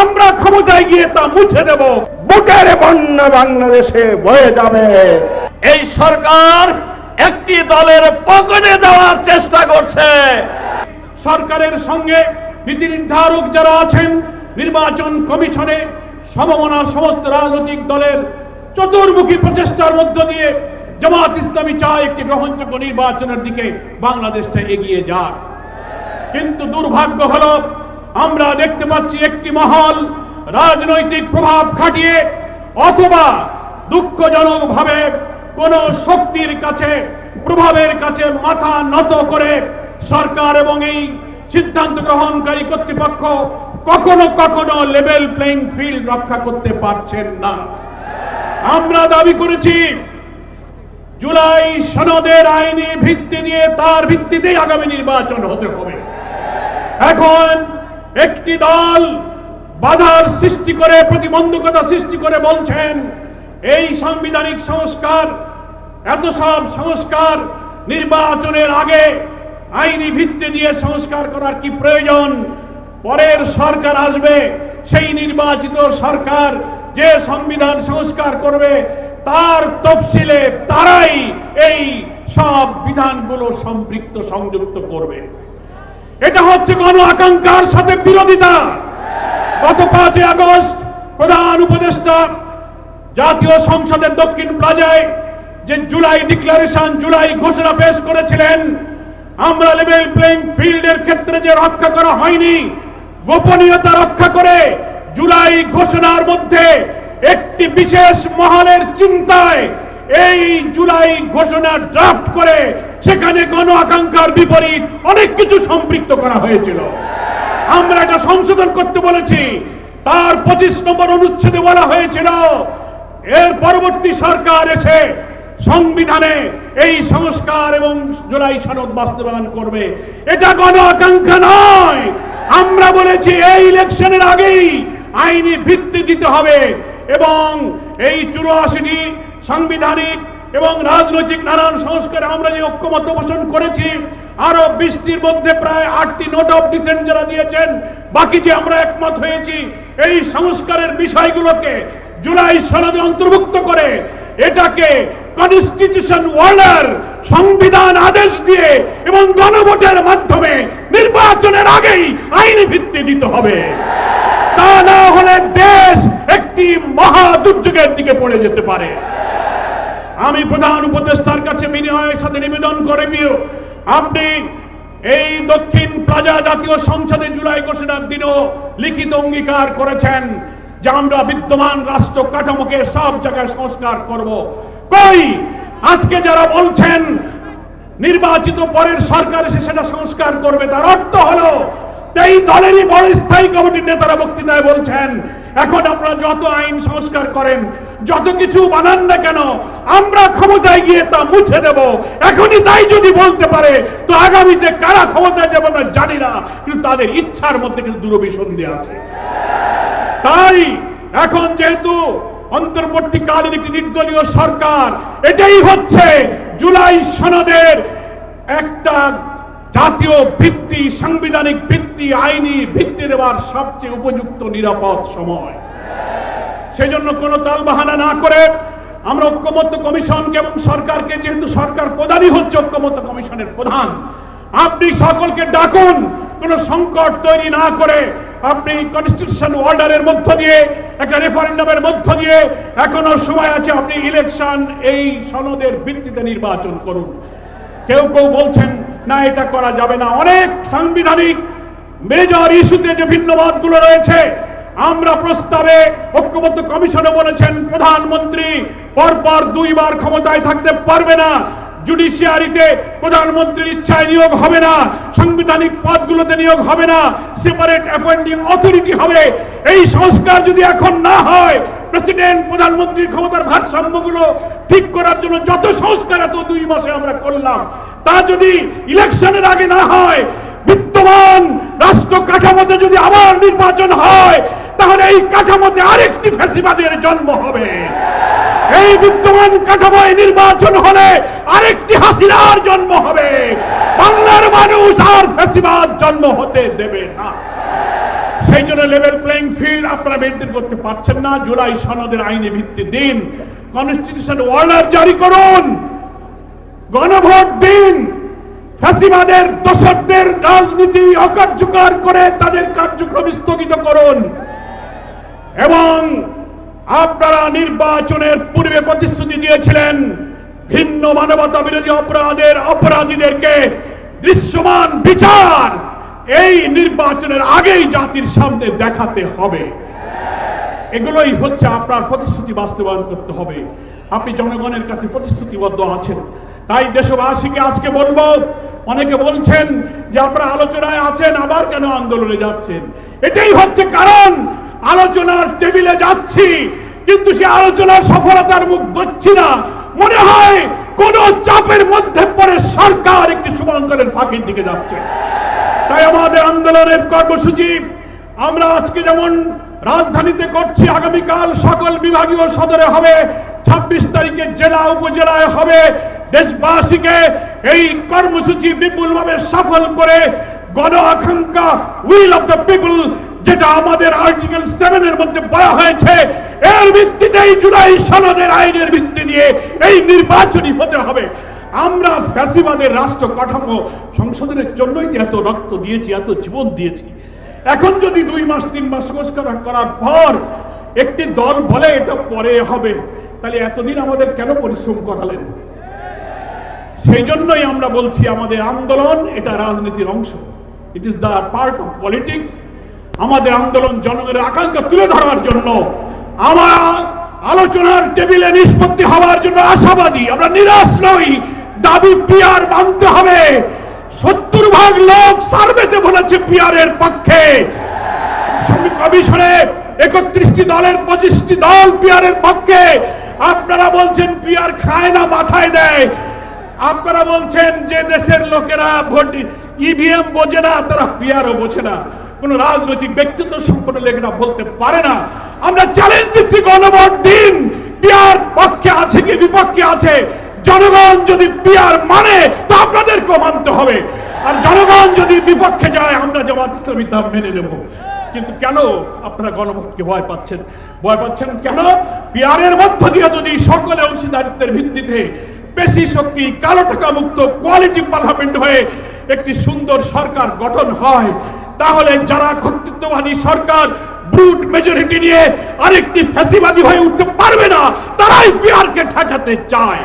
আমরা ক্ষমতায় গিয়ে তা মুছে দেব। বুকের বন্যা বাংলাদেশে বয়ে যাবে। এই সরকার একটি দলের পকেটে যাওয়ার চেষ্টা করছে। সরকারের সঙ্গে নীতি নির্ধারক যারা আছেন নির্বাচন কমিশনে সমমনা সমস্ত রাজনৈতিক দলের চতুর্মুখী প্রচেষ্টার মধ্য দিয়ে জামাত ইসলামী চায় একটি গ্রহণযোগ্য নির্বাচনের দিকে বাংলাদেশটা এগিয়ে যাক। কিন্তু দুর্ভাগ্য হলো আমরা দেখতে পাচ্ছি একটি মহল, রাজনৈতিক প্রভাব খাটিয়ে অথবা দুঃখজনকভাবে কোন শক্তির কাছে, প্রভাবের কাছে মাথা নত করে সরকার এবং এই সিদ্ধান্ত গ্রহণকারী কর্তৃপক্ষ কখনো কখনো লেভেল প্লেইং ফিল্ড রক্ষা করতে পারছেন না। আমরা দাবি করেছি, জুলাই সনদের আইনি ভিত্তি দিয়ে তার ভিত্তিতেই আগামী নির্বাচন হতে হবে। এখন একটি দল বাধার সৃষ্টি করে, প্রতিবন্ধকতা সৃষ্টি করে বলছেন, এই সাংবিধানিক সংস্কার, এত সব সংস্কার নির্বাচনের আগে আইনি ভিত্তি দিয়ে সংস্কার করার কি প্রয়োজন? পরের সরকার আসবে, সেই নির্বাচিত সরকার যে সংবিধান সংস্কার করবে, তার তফসিলে তারাই এই সব বিধানগুলো সম্পৃক্ত সংযুক্ত করবে। এটা হচ্ছে গণ আকাঙ্ক্ষার সাথে বিরোধিতা। গত পাঁচই আগস্ট প্রধান উপদেষ্টা জাতীয় সংসদের দক্ষিণ প্লাজায় যে জুলাই ডিক্লারেশন, জুলাই ঘোষণা পেশ করেছিলেন, আমরা লেভেল প্লেইং ফিল্ডের ক্ষেত্রে যে রক্ষা করা হয়নি, গোপনীয়তা রক্ষা করে জুলাই ঘোষণার মধ্যে একটি বিশেষ মহলের চিন্তায় এই জুলাই ঘোষণা ড্রাফট করে সেখানে গণ আকাঙ্ক্ষার বিপরীত অনেক কিছু সম্পৃক্ত করা হয়েছিল। আমরা এটা সংশোধন করতে বলেছি। তার পঁচিশ নম্বর অনুচ্ছেদে বলা হয়েছিল, এর পরবর্তী সরকার এসে সংবিধানে এই সংস্কার এবং জুলাই সনদ বাস্তবায়ন করবে। এটা গণ আকাঙ্ক্ষা নয়। আমরা বলেছি এই ইলেকশনের আগেই আইনি ভিত্তি দিতে হবে এবং এই চুরাশিটি সাংবিধানিক এবং রাজনৈতিক নানান সংস্কারে আমরা যে ঐক্যমত পোষণ করেছি আরও বৃষ্টির মধ্যে প্রায় আটটি নোট অফ ডিসেন্ট যারা দিয়েছেন, বাকি যে আমরা একমত হয়েছি, এই সংস্কারের বিষয়গুলোকে জুলাই সনদে অন্তর্ভুক্ত করে এটাকে কনস্টিটিউশন অর্ডার সংবিধান আদেশ দিয়ে এবং গণভোটের মাধ্যমে নির্বাচনের আগেই আইনি ভিত্তি দিতে হবে। তা না হলে দেশ একটি মহা দুর্যোগের দিকে পড়ে যেতে পারে। আমি প্রধান উপদেষ্টার কাছে বিনিময়ের সাথে নিবেদন করে দিও। আপনি এই দক্ষিণ প্লাজা জাতীয় সংসদে জুলাই ঘোষণার দিনও লিখিত অঙ্গীকার করেছেন যে আমরা বিদ্যমান রাষ্ট্র কাঠামোকে সব জায়গায় সংস্কার করব। কই? আজকে যারা বলছেন নির্বাচিত পরের সরকার এসে সেটা সংস্কার করবে, তার অর্থ হলো এই দলেরই বড় স্থায়ী কমিটির নেতারা বক্তৃতায় বলছেন এখন আপনারা যত আইন সংস্কার করেন, যত কিছু বানান না কেন, আমরা ক্ষমতায় গিয়ে তা মুছে দেব। এখনই তাই যদি বলতে পারে, তো আগামীতে কারা ক্ষমতায় যাবে আমরা জানি না, কিন্তু তাদের ইচ্ছার মধ্যে কিন্তু দূরভিসন্ধি আছে। তাই এখন যেহেতু অন্তর্বর্তীকালীন একটি নির্দলীয় সরকার, এটাই হচ্ছে জুলাই সনদের একটা জাতীয় ভিত্তি, সাংবিধানিক ভিত্তি, আইনি ভিত্তি দেওয়ার সবচেয়ে উপযুক্ত, নিরাপদ সময়। সেজন্য কোনো তালবাহানা না করে আমরা ঐক্যমত্য কমিশনকে এবং সরকারকে, যেহেতু সরকার প্রধানই হচ্ছে ঐক্যমত্য কমিশনের প্রধান, আপনি সকলকে ডাকুন, কোনো সংকট তৈরি না করে আপনি কনস্টিটিউশন অর্ডারের মধ্য দিয়ে, একটা রেফারেন্ডামের মধ্য দিয়ে, এখনও সময় আছে, আপনি ইলেকশন এই সনদের ভিত্তিতে নির্বাচন করুন। কেউ কেউ বলছেন না, এটা করা যাবে না। অনেক সাংবিধানিক মেজর ইস্যুতে যে ভিন্ন মতগুলো রয়েছে, আমরা প্রস্তাবে ঐক্যবদ্ধ কমিশনে বলেছেন, প্রধানমন্ত্রী পরপর দুইবার ক্ষমতায় থাকতে পারবে না। জুডিশিয়ারিতে প্রধানমন্ত্রীর ইচ্ছায় নিয়োগ হবে না, সাংবিধানিক পদগুলোতে নিয়োগ হবে না সেপারেট অ্যাপয়েন্টিং অথরিটি হবে। এই সংস্কার যদি এখন না হয় প্রেসিডেন্ট প্রধানমন্ত্রীর ক্ষমতার ভারসাম্যগুলো ঠিক করার জন্য যত সংস্কার এত দুই মাসে আমরা করলাম। তা যদি ইলেকশনের আগে না হয়, বিদ্যমান রাষ্ট্র কাঠামোতে যদি আবার নির্বাচন হয়, তাহলে এই কাঠামোতে আরেকটি ফ্যাসিবাদের জন্ম হবে। এই বিদ্যমান কাঠামোয় নির্বাচন হলে আরেকটি হাসিনার জন্ম হবে। বাংলার মানুষ আর ফ্যাসিবাদ জন্ম হতে দেবে না। সেই জন্য লেভেল প্লেইং ফিল্ড আপনারা মেনটেন করতে পারছেন না। জুলাই সনদের আইনে ভিত্তি দিন। কনস্টিটিউশন অর্ডার জারি করুন। গণভোট দিন। ফ্যাসিবাদের দোষকদের রাজনীতি অকার্যকর করে তাদের কার্যক্রম স্থগিত করুন। এবং আপনারা নির্বাচনের পূর্বে প্রতিশ্রুতি দিয়েছিলেন ভিন্ন মানবতা বিরোধী অপরাধের অপরাধীদেরকে দৃশ্যমান বিচার। এই নির্বাচনের আগেই জাতির সামনে দেখাতে হবে। এগুলোই হচ্ছে আপনার প্রতিশ্রুতি বাস্তবায়ন করতে হবে। আপনি জনগণের কাছে প্রতিশ্রুতিবদ্ধ আছেন। তাই দেশবাসীকে আজকে বলব, অনেকে বলছেন যে আপনারা আলোচনায় আছেন, আবার কেন আন্দোলনে যাচ্ছেন? এটাই হচ্ছে কারণ। আলোচনার টেবিলে যাচ্ছি, কিন্তু সে আলোচনার সফলতার মুখ ধরছি না। মনে হয় কোন চাপের মধ্যে পড়ে সরকার একটি শুভঙ্করের ফাঁকির দিকে যাচ্ছে। তাই আমাদের আন্দোলনের কর্মসূচি, আমরা আজকে যেমন রাজধানীতে করছি, আগামীকাল সকল বিভাগীয় সদরে হবে, ছাব্বিশ তারিখে জেলা উপজেলায় হবে। দেশবাসীকে এই কর্মসূচি বিপুলভাবে সফল করে গণ আকাঙ্ক্ষা, উইল অফ দ্য পিপল যেটা আমাদের আর্টিকেল সেভেনের মধ্যে বলা হয়েছে, এর ভিত্তিতেই জুলাই সনদের আইনের ভিত্তি নিয়ে এই নির্বাচনী হতে হবে। আমরা ফ্যাসিবাদের রাষ্ট্র কাঠামো সংশোধনের জন্যই যে এত রক্ত দিয়েছি, এত জীবন দিয়েছি। এখন যদি দুই মাস, তিন মাস সংস্কার করার পর একটি দল বলে এটা পরে হবে, তাহলে এতদিন আমাদের কেন পরিশ্রম করালেন? সেই জন্যই আমরা বলছি আমাদের আন্দোলন এটা রাজনীতির অংশ। It is the part of politics আমাদের আন্দোলন জনগণের আকাঙ্ক্ষা তুলে ধরার জন্য, আমরা আলোচনার টেবিলে নিষ্পত্তি হওয়ার জন্য আশাবাদী, আমরা নিরাশ নই, দাবি পিয়ার মানতে হবে। সত্তর ভাগ লোক সার্ভেতে বলেছে পিয়ারের পক্ষে। কমিশনে একত্রিশটি দলের পঁচিশটি দল পিয়ারের পক্ষে। আপনারা বলছেন পিয়ার খায় না, মাথায় দেয়। আপনারা বলছেন যে দেশের লোকেরা ভোট, ইভিএম বোঝে না, তারা পিয়ারও বোঝে না। কোন রাজনৈতিক ব্যক্তিত্ব সম্পন্ন লেখনা বলতে পারে না। আমরা চ্যালেঞ্জ দিচ্ছি গণভোট দিন। পিয়ার পক্ষে আছে কি বিপক্ষে আছে? জনগণ যদি পিয়ার মানে তো আপনাদেরকেও মানতে হবে। আর জনগণ যদি বিপক্ষে যায়, আমরা জামাত ইসলামী তা মেনে নেব। কিন্তু কেন আপনারা গণভোটকে ভয় পাচ্ছেন? ভয় পাচ্ছেন কেন? পিয়ারের মধ্য দিয়ে যদি সকলে অংশীদারিত্বের ভিত্তিতে বেশি শক্তি, কালো টাকা মুক্ত কোয়ালিটি পার্লামেন্ট হয়ে একটি সুন্দর সরকার গঠন হয় তাহলে যারা কর্তৃত্ববাদী সরকার ব্রুট মেজরিটি নিয়ে আরেকটি ফ্যাসিবাদী হয়ে উঠতে পারবে না, তারাই পিয়ারকে ঠেকাতে চায়।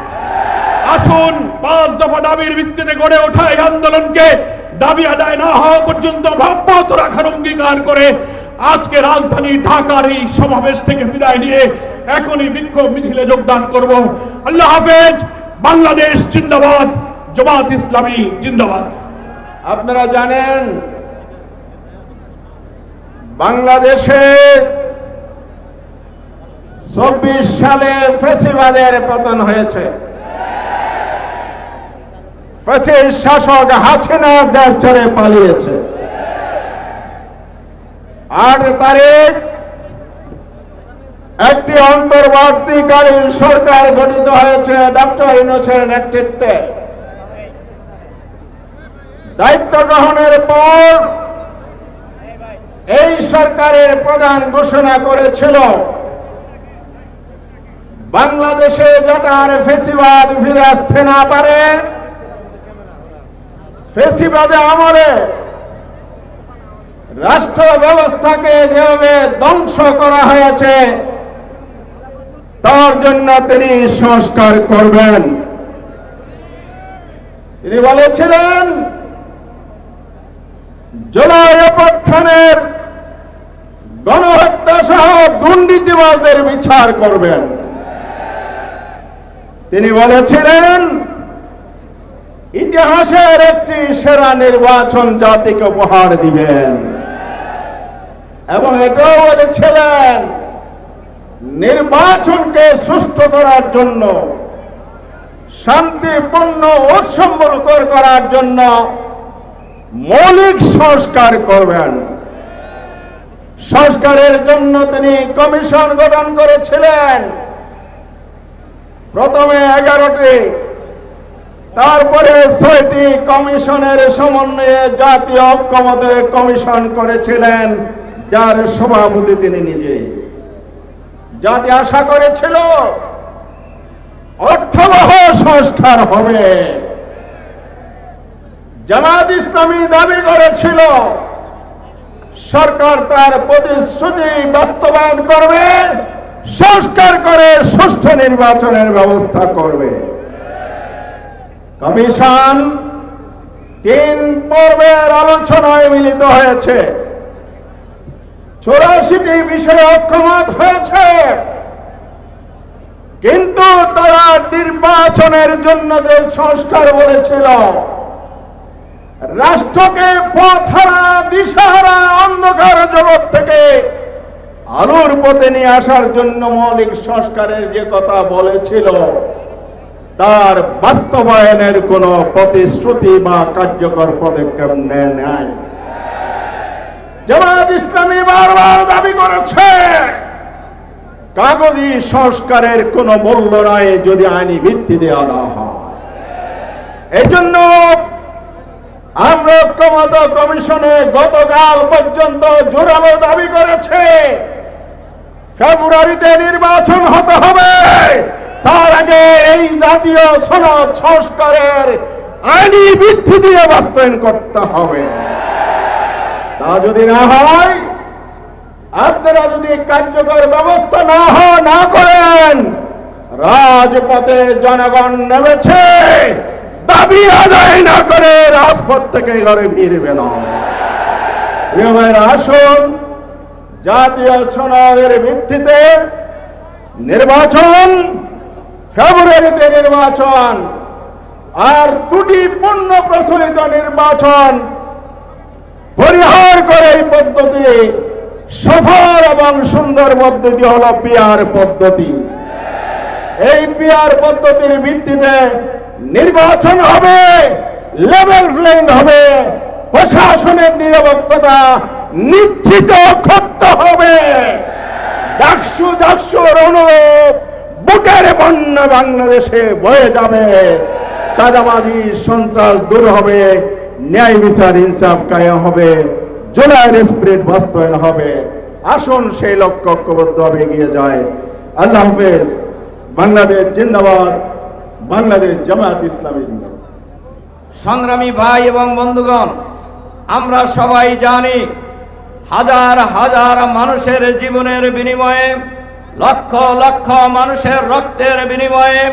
আসুন, পাঁচ দফা দাবির ভিত্তিতে গড়ে ওঠা এই আন্দোলনকে দাবি আদায় না হওয়া পর্যন্ত অব্যাহত রাখার অঙ্গীকার করে আজকে রাজধানী ঢাকার এই সমাবেশ থেকে বিদায় নিয়ে এখনই বিক্ষোভ মিছিলে যোগদান করব। আল্লাহ হাফেজ, বাংলাদেশ জিন্দাবাদ, জমাত ইসলামী জিন্দাবাদ। আপনারা জানেন বাংলাদেশে চব্বিশ সালে ফেসিবাদের পতন হয়েছে। ফেসির শাসক হাসিনা দেশ ছেড়ে পালিয়েছে। আট তারিখ একটি অন্তর্বর্তীকালীন সরকার গঠিত হয়েছে ডক্টর ইনোসের নেতৃত্বে। দায়িত্ব গ্রহণের পর এই সরকারের প্রধান ঘোষণা করেছিল, বাংলাদেশে যাতে আর ফেসিবাদ ফিরে আসতে না পারে, ফেসিবাদে আমলে রাষ্ট্র ব্যবস্থাকে যেভাবে ধ্বংস করা হয়েছে, তার জন্য তিনি সংস্কার করবেন। তিনি বলেছিলেন, জুলাই অভ্যুত্থানের গণহত্যা সহ দুর্নীতিবাজদের বিচার করবেন। তিনি বলেছিলেন, ইতিহাসের একটি সেরা নির্বাচন জাতিকে উপহার দিবেন। এবং এটাও বলেছিলেন, নির্বাচনকে সুষ্ঠু করার জন্য, শান্তিপূর্ণ উৎসম্বরকর করার জন্য মৌলিক সংস্কার করবেন। সংস্কারের জন্য তিনি কমিশন গঠন করেছিলেন। প্রথমে এগারোটি, তারপরে ছয়টি কমিশনের সমন্বয়ে জাতীয় ঐক্যমতে কমিশন করেছিলেন, যার সভাপতি তিনি নিজে জাতি আশা করেছিল, অর্থবহ সংস্কার হবে। জামাত ইসলামী দাবি করেছিল সরকার তার প্রতিশ্রুতি বাস্তবায়ন করবে, সংস্কার করে সুষ্ঠু নির্বাচনের ব্যবস্থা করবে। কমিশন তিন পর্বের আলোচনায় মিলিত হয়েছে। চৌরাশিটি বিষয়ে ঐক্যমত হয়েছে। কিন্তু তারা নির্বাচনের জন্য যে সংস্কার বলেছিল রাষ্ট্রকে পথহারা দিশাহারা, অন্ধকার জগৎ থেকে আলোর পথে নিয়ে আসার জন্য মৌলিক সংস্কারের যে কথা বলেছিল, তার বাস্তবায়নের কোনো প্রতিশ্রুতি বা কার্যকর পদক্ষেপ নেয় নাই। জামাত ইসলামী বারবার দাবি করেছে, কাগজি সংস্কারের কোনো মূল্য নাই যদি আইনি ভিত্তি দেওয়া না হয়। এই জন্য আমরা ঐক্যমত কমিশনে গতকাল পর্যন্ত জোরালো দাবি করেছে। ফেব্রুয়ারিতে নির্বাচন হতে হবে। তার আগে এই জাতীয় সনদ সংস্কারের আইনি ভিত্তি দিয়ে বাস্তবায়ন করতে হবে। তা যদি না হয়, আপনারা যদি কার্যকর ব্যবস্থা না হয়, না করেন, রাজপথে জনগণ নেমেছে। দাবি আদায় না করে রাজপথ থেকে ঘরে ফিরবে না। আসুন, জাতীয় সনদের ভিত্তিতে নির্বাচন, ফেব্রুয়ারিতে নির্বাচন আর ত্রুটিপূর্ণ প্রচলিত নির্বাচন পরিহার করে এই পদ্ধতি সফল এবং সুন্দর পদ্ধতি হলো পিয়ার পদ্ধতি। এই পিয়ার পদ্ধতির ভিত্তিতে নির্বাচন হবে লেভেল প্লেইং হবে, প্রশাসনের নিরপেক্ষতা নিশ্চিত করতে হবে। ডাকসু ডাকসুর অনুরূপ বুকের বন্যা বাংলাদেশে বয়ে যাবে। চাঁদাবাজি, সন্ত্রাস দূর হবে, ন্যায় বিচার, ইনসাফ কায়েম হবে জুলাইয়ের স্প্রিট বাস্তবায়ন হবে। আসুন সেই লক্ষ্য ঐক্যবদ্ধভাবে এগিয়ে যায়। আল্লাহ হাফেজ, বাংলাদেশ জিন্দাবাদ। বাংলাদেশ জামায়াত ইসলামী সংগ্রামী ভাই এবং বন্ধুগণ, আমরা সবাই জানি হাজার হাজার মানুষের জীবনের বিনিময়ে, লক্ষ লক্ষ মানুষের রক্তের বিনিময়ে,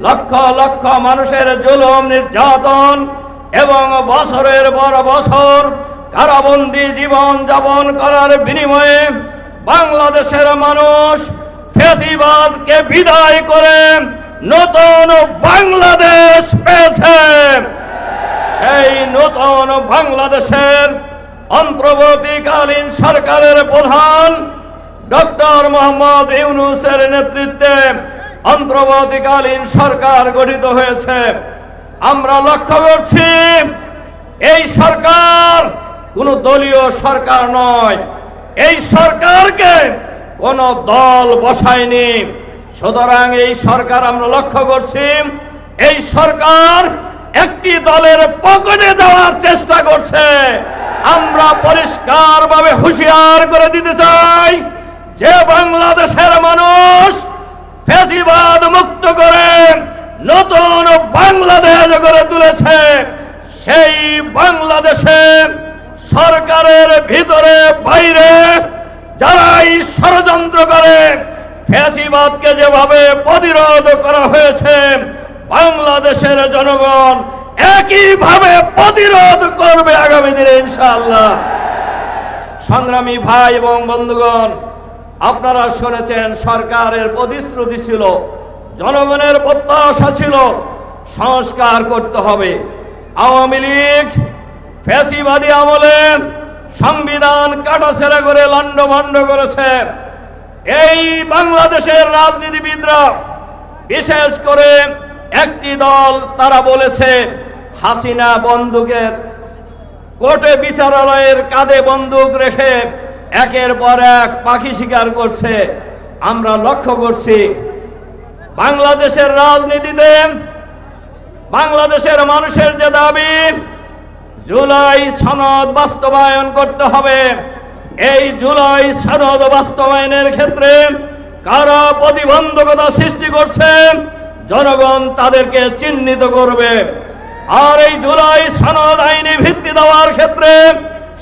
লক্ষ লক্ষ মানুষের জুলুম, নির্যাতন এবং বছরের পর বছর কারাবন্দি জীবন যাপন করার বিনিময়ে বাংলাদেশের মানুষ ফেসিবাদকে বিদায় করে নতুন বাংলাদেশ পেয়েছে। সেই নতুন বাংলাদেশের অন্তর্বর্তীকালীন সরকারের প্রধান ডক্টর মোহাম্মদ ইউনুসের নেতৃত্বে অন্তর্বর্তীকালীন সরকার গঠিত হয়েছে। আমরা লক্ষ্য করছি, এই সরকার কোন দলীয় সরকার নয়। এই সরকারকে কোন দল বসায়নি। সুতরাং এই সরকার আমরা লক্ষ্য করছি, এই সরকার একটি দলের পকেটে যাওয়ার চেষ্টা করছে। আমরা পরিষ্কারভাবে হুঁশিয়ার করে দিতে চাই যে বাংলাদেশের মানুষ ফেসিবাদ মুক্ত করে নতুন বাংলাদেশ গড়ে তুলেছে, সেই বাংলাদেশে সরকারের ভিতরে, বাইরে যারাই ষড়যন্ত্র করে ফ্যাসিবাদকে যেভাবে প্রতিরোধ করা হয়েছে, বাংলাদেশের জনগণ একইভাবে প্রতিরোধ করবে আগামী দিনে, ইনশাআল্লাহ। সংগ্রামী ভাই এবং বন্ধুগণ, আপনারা শুনেছেন সরকারের প্রতিশ্রুতি ছিল, জনগণের প্রত্যাশা ছিল, সংস্কার করতে হবে। আওয়ামী লীগ ফ্যাসিবাদী আমলে সংবিধান কাটাছেড়া করে লণ্ডভণ্ড করেছে। এই বাংলাদেশের রাজনীতিবিদরা, বিশেষ করে একটি দল তারা বলেছে, হাসিনা বন্দুকের কোর্টে বিচারালয়ের কাঁধে বন্দুক রেখে একের পর এক পাখি শিকার করছে। আমরা লক্ষ্য করছি, বাংলাদেশের রাজনীতিতে বাংলাদেশের মানুষের যে দাবি, জুলাই সনদ বাস্তবায়ন করতে হবে। এই জুলাই সনদ বাস্তবায়নের ক্ষেত্রে কারা প্রতিবন্ধকতা সৃষ্টি করছে, জনগণ তাদেরকে চিহ্নিত করবে। আর এই জুলাই সনদ আইনি ভিত্তি দেওয়ার ক্ষেত্রে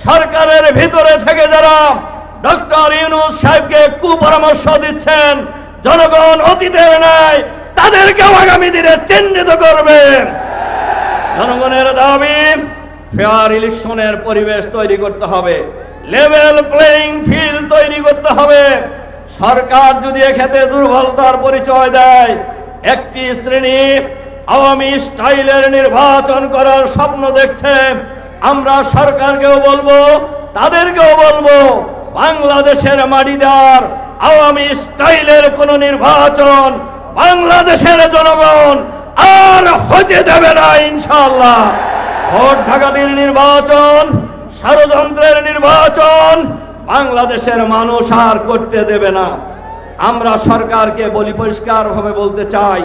সরকারের ভিতরে থেকে যারা ডক্টর ইউনুস সাহেবকে কুপরামর্শ দিচ্ছেন, জনগণ অতীতের নাই তাদেরকেও আগামী দিনে চিহ্নিত করবে। জনগণের দাবি, ফেয়ার ইলেকশনের পরিবেশ তৈরি করতে হবে। লেভেল প্লেইং ফিল্ড তৈরি করতে হবে। সরকার যদি এক্ষেত্রে দুর্বলতার পরিচয় দেয়, একটি শ্রেণি আওয়ামী স্টাইলের নির্বাচন করার স্বপ্ন দেখছে। আমরা সরকারকেও বলব, তাদেরকেও বলব, বাংলাদেশের মাটিদার আওয়ামী স্টাইলের কোন নির্বাচন বাংলাদেশের জনগণ আর হতে দেবে না ইনশাল্লাহ ভোট ডাকাতির নির্বাচন ষড়যন্ত্রের নির্বাচন বাংলাদেশের মানুষ আর করতে দেবে না। আমরা সরকারকে বলি পরিষ্কারভাবে বলতে চাই,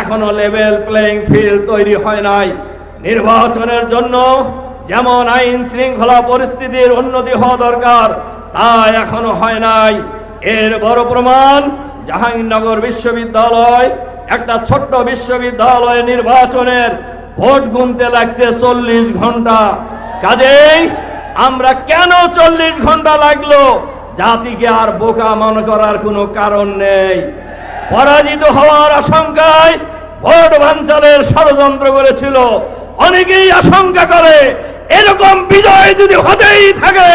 এখনও লেভেল প্লেইং ফিল্ড তৈরি হয় নাই। নির্বাচনের জন্য যেমন আইন শৃঙ্খলা পরিস্থিতির উন্নতি হওয়া দরকার, তা এখনও হয় নাই। এর বড় প্রমাণ, জাহাঙ্গীরনগর বিশ্ববিদ্যালয়, একটা ছোট্ট বিশ্ববিদ্যালয় নির্বাচনের ভোট গুনতে লাগছে চল্লিশ ঘণ্টা। কাজেই আমরা কেন চল্লিশ ঘণ্টা লাগল? জাতিকে আর বোকা মনে করার কোনো কারণ নেই। পরাজিত হওয়ার আশঙ্কায় ভোট বাঞ্চালের ষড়যন্ত্র করেছিল। অনেকেই আশঙ্কা করে, এরকম বিজয় যদি হতেই থাকে,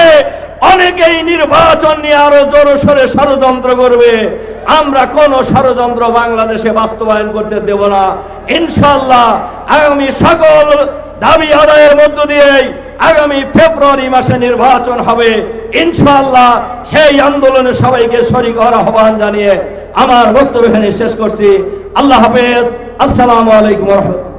অনেকেই নির্বাচন নিয়ে আরও জোরসোরে ষড়যন্ত্র করবে। আমরা কোন ষড়যন্ত্র বাংলাদেশে বাস্তবায়ন করতে দেব না। ইনশাল্লাহ আগামী সকল দাবি আদায়ের মধ্য দিয়েই আগামী ফেব্রুয়ারি মাসে নির্বাচন হবে। ইনশাআল্লাহ সেই আন্দোলনে সবাইকে শরিক হওয়ার আহ্বান জানিয়ে আমার বক্তব্য এখানে শেষ করছি। আল্লাহ হাফেজ। আসসালামু আলাইকুম রহমতুল্লাহ।